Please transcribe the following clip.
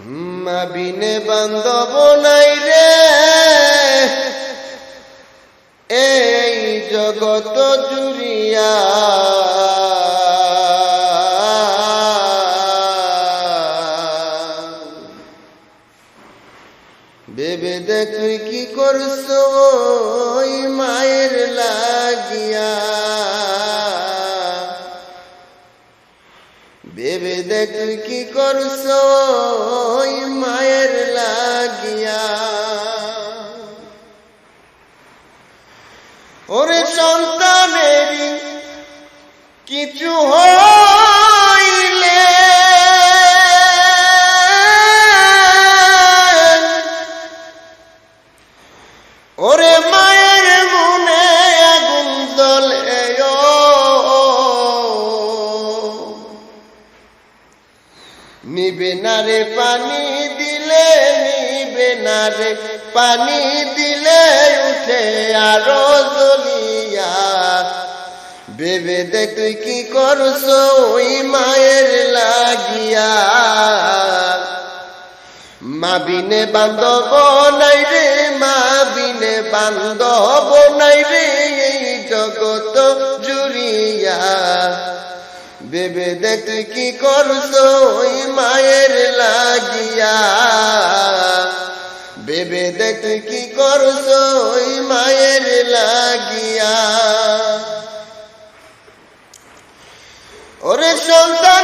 মা বিনে বান্ধব নাই রে। এই জগত জুড়িয়া। বেবে দেখ কি করছ ওই মায়ের লাগিয়া বেবে দেখ কি ওই মায়ের লাগিয়া। ওরে সন্তানেরই কিছু হইলে ওরে মায়ের নিবে না রে পানি দিলে, নিবে না রে পানি দিলে উঠে আরও জ্বলিয়া বেবে দেখ তুই কি করছ ওই মায়ের লাগিয়া। মা বিনে বান্ধব নাই রে মা বিনে বান্ধব নাই। বেবে দেখ কি করছ? ওই মায়ের লাগিয়া। বেবে দেখ কি করছ? ওই মায়ের লাগিয়া। ওরে সন্তান